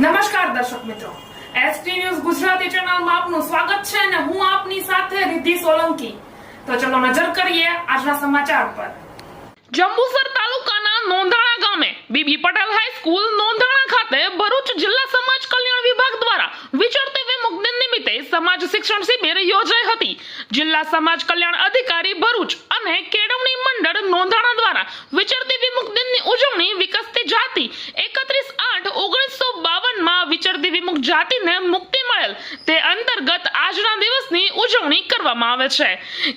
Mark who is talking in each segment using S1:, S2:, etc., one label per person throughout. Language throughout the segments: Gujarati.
S1: નમસ્કાર દર્શક મિત્રો. એસટી ન્યૂઝ ગુજરાતી ચેનલમાં આપનું સ્વાગત છે અને હું આપની સાથે રિદ્ધિ સોલંકી. તો ચલો નજર કરીએ આજના સમાચાર પર. જંબુસર તાલુકાના નોંધાણા ગામે બીબી પટેલ હાઈસ્કૂલ નોંધાણા ખાતે ભરૂચ જિલ્લા સમાજ કલ્યાણ વિભાગ દ્વારા વિચરતી દિન નિમિત્તે સમાજ શિક્ષણ શિબિર યોજાઈ હતી. જિલ્લા સમાજ કલ્યાણ અધિકારી ભરૂચ અને કેળવણી મંડળ નોંધાણા દ્વારા વિચરતી વિમુખ દિનની ઉજવણી વિકસતી જાતિ એકત્રીસ આઠ ઓગણીસો બાવનમાં વિમુખ જાતિને મુક્તિ મળેલ તે અંતર્ગત આજના દિવસની ઉજવણી કરવામાં આવે છે.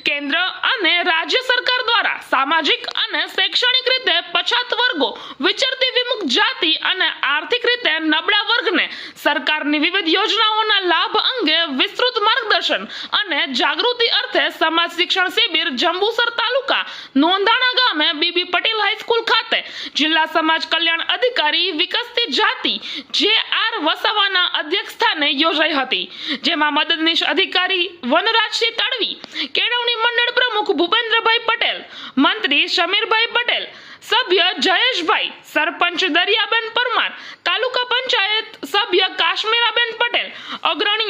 S1: કેન્દ્ર અને રાજ્ય સરકાર દ્વારા સામાજિક અને શૈક્ષણિક રીતે પછાત વર્ગો વિચરતી વિમુખ જાતિ અને આર્થિક સરકારની વિવિધ યોજનાઓના લાભ અંગે વિસ્તૃત માર્ગદર્શન અને જાગૃતિ અર્થે સમાજ શિક્ષણ શિબિર જંબુસર તાલુકા નોંધાણા ગામે બીબી પટેલ હાઈસ્કૂલ ખાતે જિલ્લા સમાજ કલ્યાણ અધિકારી વિકસતી જાતિ જે આર વસાવાના અધ્યક્ષ સ્થાને યોજાઈ હતી, જેમાં મદદનીશ અધિકારી વનરાજસિંહ તડવી, કેળવણી મંડળ પ્રમુખ ભૂપેન્દ્રભાઈ પટેલ, મંત્રી સમીરભાઈ પટેલ, સભ્ય જયેશભાઈ, સરપંચ દરિયાબેન પરમાર તાલુકા પંચાયત સભ્ય કાશ્મીરાબેન પટેલ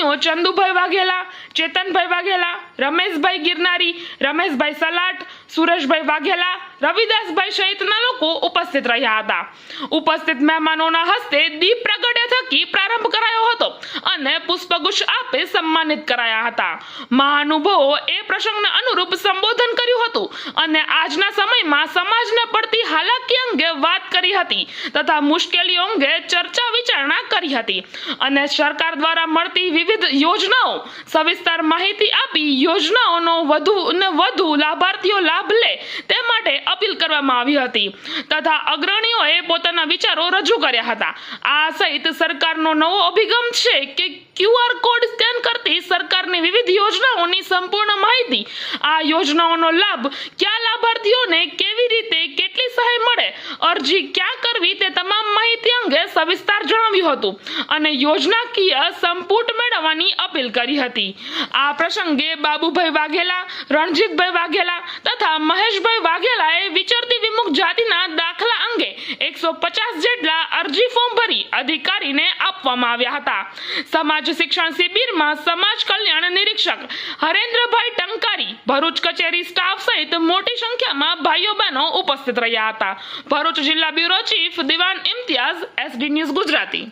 S1: અગ્રણીઓ ચંદુભાઈ વાઘેલા, ચેતનભાઈ વાઘેલા, રમેશભાઈ ગિરનારી, રમેશભાઈ સલાટ, સુરેશભાઈ વાઘેલા, રવિદાસભાઈ સહિતના લોકો ઉપસ્થિત રહ્યા હતા. ઉપસ્થિત મહેમાનોના હસ્તે દીપ પ્રગટ્ય થકી પ્રારંભ કરાયો હતો અને પુષ્પગુચ્છ આપે સન્માનિત કરાયા હતા. મહાનુભાવો એ પ્રસંગને અનુરૂપ સંબોધન કર્યું હતું અને આજના સમયમાં સમાજને પડતી હાલાકી અંગે વાત કરી હતી તથા મુશ્કેલીઓ અંગે ચર્ચા વિચારણા કરી હતી. અને સરકાર દ્વારા મળતી વિવિધ યોજનાઓ સવિસ્તાર માહિતી આપી યોજનાઓનો વધુ ને વધુ લાભાર્થીઓ લાભ લે તે માટે અપીલ કરવામાં આવી હતી. તથા અગ્રણીઓએ પોતાના વિચારો રજૂ કર્યા હતા. આ સહિત સરકારનો નવો અભિગમ છે કે ક્યુઆર કોડ સ્કેન કરતી સરકારની વિવિધ યોજનાઓની સંપૂર્ણ માહિતી, આ યોજનાઓનો લાભ કયા લાભાર્થીઓને કેવી રીતે કેટલી સહાય મળે, અરજી ક્યાં કરવી તે તમામ માહિતી અંગે સવિસ્તાર જણાવ્યું હતું અને યોજનાકીય સંપુટ મેળવવાની અપીલ કરી હતી. આ પ્રસંગે બાબુભાઈ વાઘેલા, રણજીતભાઈ વાઘેલા તથા મહેશભાઈ વાઘેલાએ વિચરતી વિમુખ જાતિના દાખલા અંગે એકસો પચાસ જેટલા અરજી ફોર્મ ભરી અધિકારીને આપવામાં આવ્યા હતા. સમાજ શિક્ષણ શિબિરમાં સમાજ કલ્યાણ નિરીક્ષક હરેન્દ્રભાઈ ટંકારી, ભરૂચ કચેરી સ્ટાફ સહિત મોટી સંખ્યામાં ભાઈઓ બહેનો ઉપસ્થિત રહ્યા હતા. ભરૂચ જિલ્લા બ્યુરો ચીફ દિવાન ઇમ્તિયાઝ એસડી ન્યૂઝ ગુજરાતી.